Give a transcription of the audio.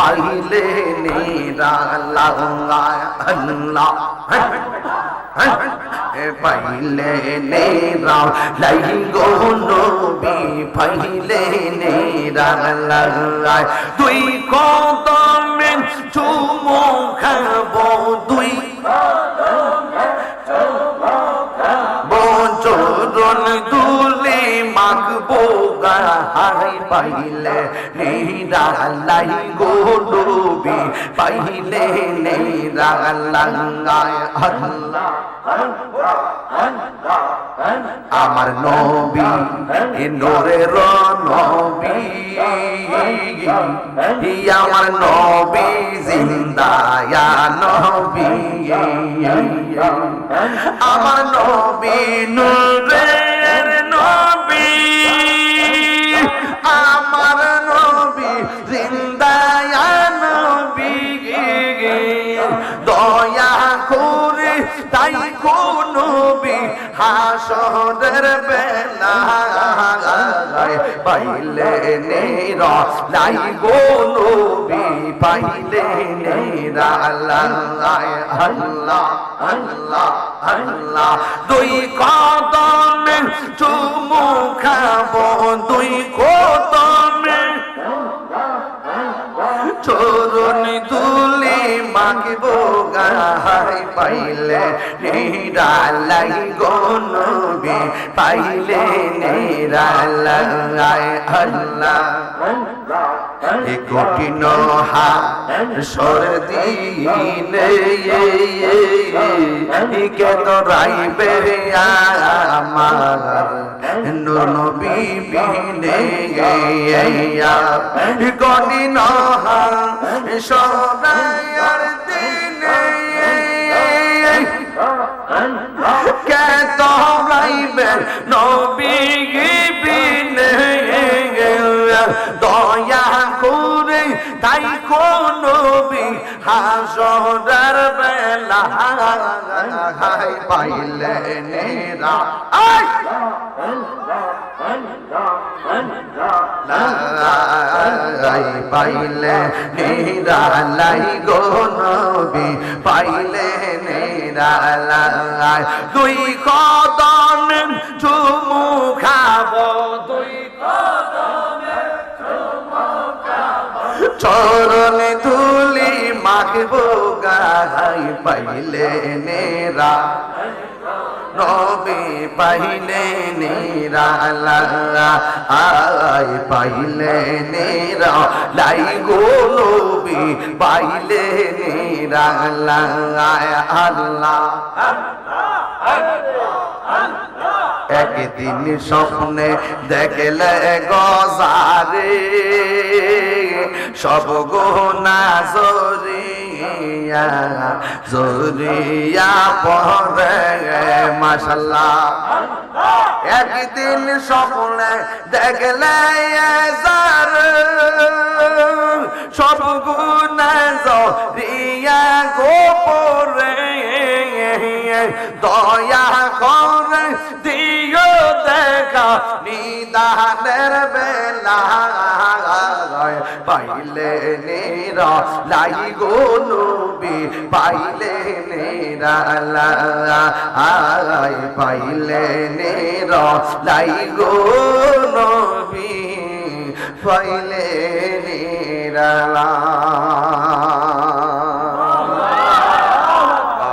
পাইলে নেরা লাগায় আল্লাহ। পাইলে নেরা, লাই গো নবী, পাইলে নেরা লাগায় তুই কদমে চুমো খাব, দুই গাহাই পাইলে নিরালাই গো ডুবি পাইলে আল্লাহ। আমার নবী, এ নবী আমার নবী জিন্দায়া নবী। আমার নবী নূরের তাই কোন হাসরের বেলা। পাইলে লাই গো নবী পাইলে আল্লাহ দুই কদমে চুমু খাব, দুই কদমে চরণি তুলি মাগবো গাহাই পাইলে নিরালাই গনবি পাইলে নিরালাই আল্লাহ। এ কঠিন হা সর দিনে কে তো রাইবে আমার? নবী বিনে কঠিন হা সরাইয়ার নবী বিনে দয়া করে তাই কোন হাসরার বেলা পাইলে নেরা পাইলে নেরা লাই গো নবী পাইলে নেরা লাই দুই কদম চুমু খাব। দুই চরণ তুলি মাখবো গাই পাইলে নেরা। নবী পাইলে নেরা আই পাইলে নেরা। লাই গো নবী পাইলে আল্লাহ। একদিন স্বপ্নে দেখলে গজারে সব গোনা জরিয়া জরিয়া পরে মাসাল্লাহ একদিন স্বপ্নে দেখলে যার সব জরিয়া গোপরে দয়া করে দিও দেখা, নিদানের বেলা পাইলে নেরা, লাই গো নবী, পাইলে নেরা, লাই, পাইলে নেরা, লাই গো নবী। ফাইলে নিরালা